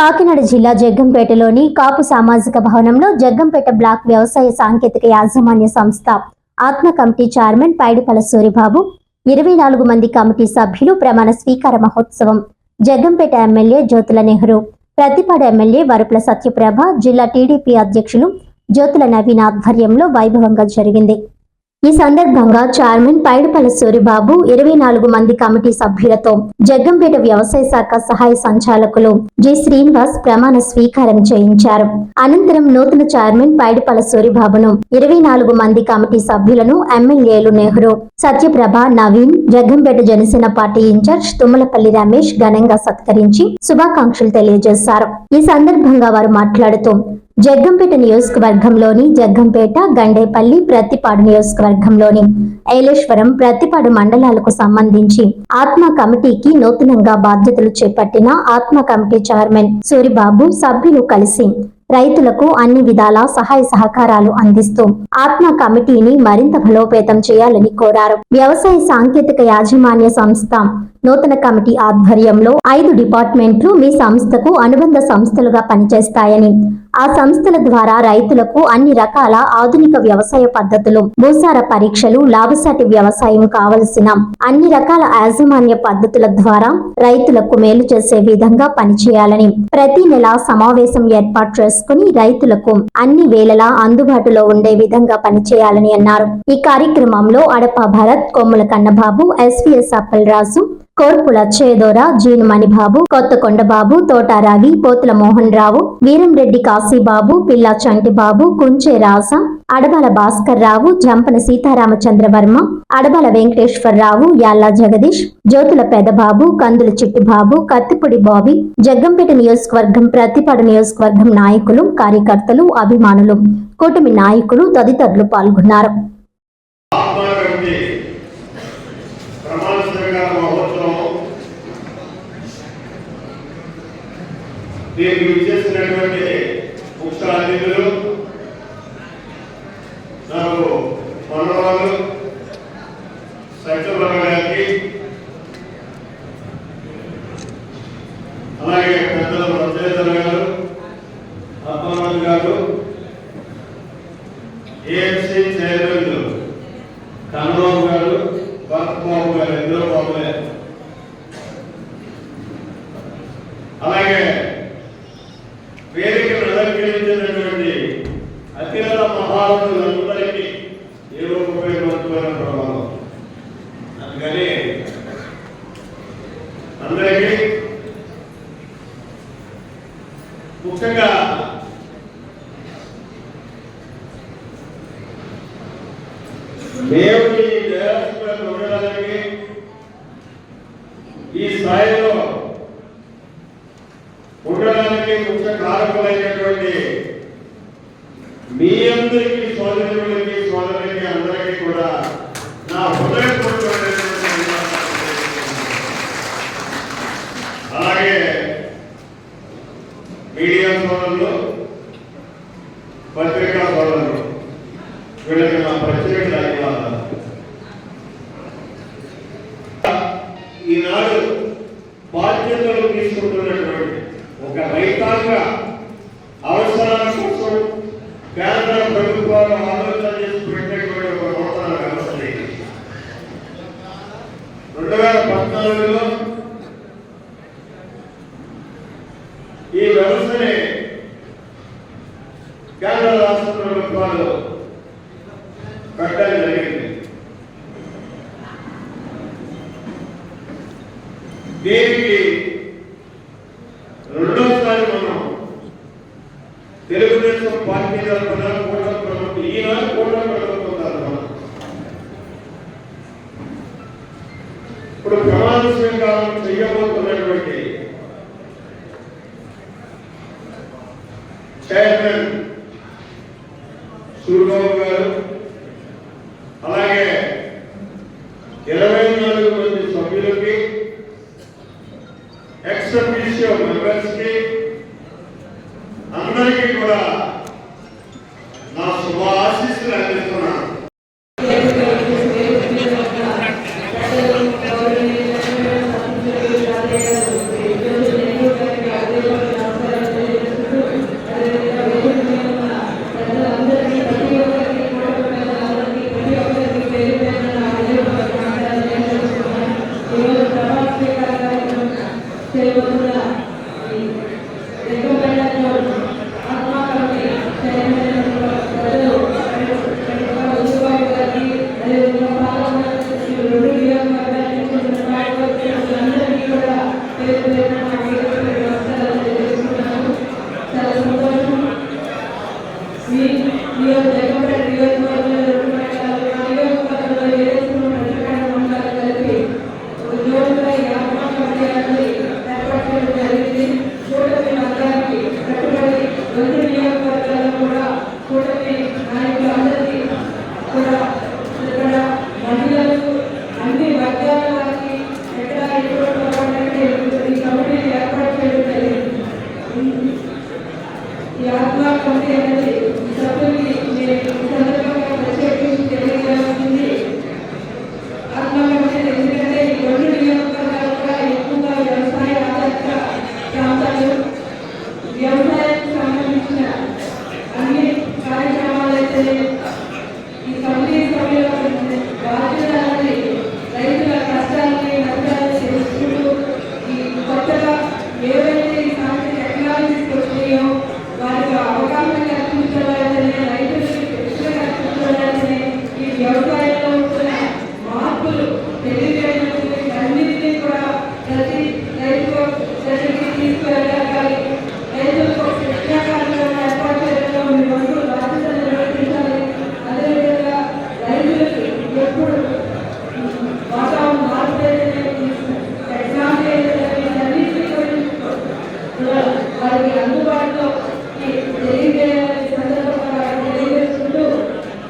కాకినాడ జిల్లా జగ్గంపేటలోని కాపు సామాజిక భవనంలో జగ్గంపేట బ్లాక్ వ్యవసాయ సాంకేతిక యాజమాన్య సంస్థ ఆత్మ కమిటీ చైర్మన్ పైడిపల సూరిబాబు ఇరవై నాలుగు మంది కమిటీ సభ్యులు ప్రమాణ స్వీకార మహోత్సవం జగ్గంపేట ఎమ్మెల్యే జ్యోతుల నెహ్రూ ప్రతిపాడు ఎమ్మెల్యే వరుపుల సత్యప్రభ జిల్లా టీడీపీ అధ్యక్షులు జ్యోతుల నవీన్ ఆధ్వర్యంలో వైభవంగా జరిగింది. ఈ సందర్భంగా చైర్మన్ పైడిపల్ల సూరిబాబు ఇరవై నాలుగు మంది కమిటీ సభ్యులతో జగ్గంపేట వ్యవసాయ శాఖ సహాయ సంచాలకులు జి శ్రీనివాస్ ప్రమాణ స్వీకారం చేయించారు. అనంతరం నూతన చైర్మన్ పైడిపల్ల సూరిబాబును ఇరవై నాలుగు మంది కమిటీ సభ్యులను ఎమ్మెల్యేలు నెహ్రూ సత్యప్రభ నవీన్ జగ్గంపేట జనసేన పార్టీ ఇన్ఛార్జ్ తుమ్మలపల్లి రమేష్ ఘనంగా సత్కరించి శుభాకాంక్షలు తెలియజేశారు. ఈ సందర్భంగా వారు మాట్లాడుతూ జగ్గంపేట నియోజకవర్గంలోని జగ్గంపేట గండేపల్లి ప్రతిపాడు నియోజకవర్గంలోని ఏలేశ్వరం ప్రతిపాడు మండలాలకు సంబంధించి ఆత్మ కమిటీకి నూతనంగా బాధ్యతలు చేపట్టిన ఆత్మ కమిటీ చైర్మన్ సూరిబాబు సభ్యులు కలిసి రైతులకు అన్ని విధాల సహాయ సహకారాలు అందిస్తూ ఆత్మ కమిటీని మరింత బలోపేతం చేయాలని కోరారు. వ్యవసాయ సాంకేతిక యాజమాన్య సంస్థ నూతన కమిటీ ఆధ్వర్యంలో ఐదు డిపార్ట్మెంట్లు మీ సంస్థకు అనుబంధ సంస్థలుగా పనిచేస్తాయని ఆ సంస్థల ద్వారా రైతులకు అన్ని రకాల ఆధునిక వ్యవసాయ పద్ధతులు భూసార పరీక్షలు లాభసాటి వ్యవసాయం కావలసిన అన్ని రకాల యాజమాన్య పద్ధతుల ద్వారా రైతులకు మేలు చేసే విధంగా పనిచేయాలని ప్రతి నెల సమావేశం ఏర్పాటు చేసుకుని రైతులకు అన్ని వేళలా అందుబాటులో ఉండే విధంగా పనిచేయాలని అన్నారు. ఈ కార్యక్రమంలో అడప భరత్ కొమ్ముల కన్నబాబు ఎస్విఎస్ అప్పలరాజు కోర్పుల చేదోర జీనుమణి బాబు కొత్తకొండ బాబు తోట పోతుల మోహన్ రావు వీరంరెడ్డి కాశీబాబు పిల్లా చంటి బాబు కుంచే రాస అడబాల భాస్కర్ రావు జంపన సీతారామచంద్రవర్మ అడబాల వెంకటేశ్వరరావు యాల్లా జగదీష్ జ్యోతుల పెదబాబు కందుల చిట్టిబాబు కత్తిపూడి బాబీ జగ్గంపేట నియోజకవర్గం ప్రతిపాడు నియోజకవర్గం నాయకులు కార్యకర్తలు అభిమానులు కూటమి నాయకులు తదితరులు పాల్గొన్నారు ఆత్మకమిటీ ప్రమాణ స్వీకార మహోత్సవం దీనికి విచ్చేసినటువంటి ముఖ్య అతిథులు నాకు మనవాళ్ళు సత్యప్రభ గారికి అలాగే పెద్దలు రచయితలు గారు అప్పరాజు గారు ఏఎఫ్సి చైర్మన్ కన్నబాబు గారు భరత్ బాబు గారు ఇద్దరు బాబులే దేవుని దేవస్థానం ఉండడానికి ఈ స్థాయిలో ఉండడానికి ముఖ్య కారకులైనటువంటి మీ అందరికీ సోదరులకి సోదరులకి అందరికీ కూడా నా హృదయపూర్వకమైనటువంటి అలాగే మీడియా సోదరులు పత్రికా వీళ్ళకి నా ప్రత్యేక ధన్యవాదాలు. ఈనాడు బాధ్యతలు తీసుకుంటున్నటువంటి ఒక రైతాంగ అవసరాల కోసం కేంద్ర ప్రభుత్వాలు ఆలోచన చేసి పెట్టినటువంటి ఒక నూతన వ్యవస్థ రెండు వేల పద్నాలుగులో ఈ వ్యవస్థని కేంద్ర రాష్ట్ర ప్రభుత్వాలు కట్టడం జరిగింది. దీనికి? రెండోసారి మనం తెలుగుదేశం పార్టీ తరఫున కూటమి ప్రభుత్వం ఈనాడు కూటమి ప్రభుత్వం తరఫున ఇప్పుడు ప్రమాణ స్వీకారం చేయబోతున్నటువంటి చైర్మన్ సూర్యబాబు గారు అలాగే ఇరవై నాలుగు మంది సభ్యులకి ఎక్సర్వీషియో మెంబర్స్కి అందరికీ కూడా we, we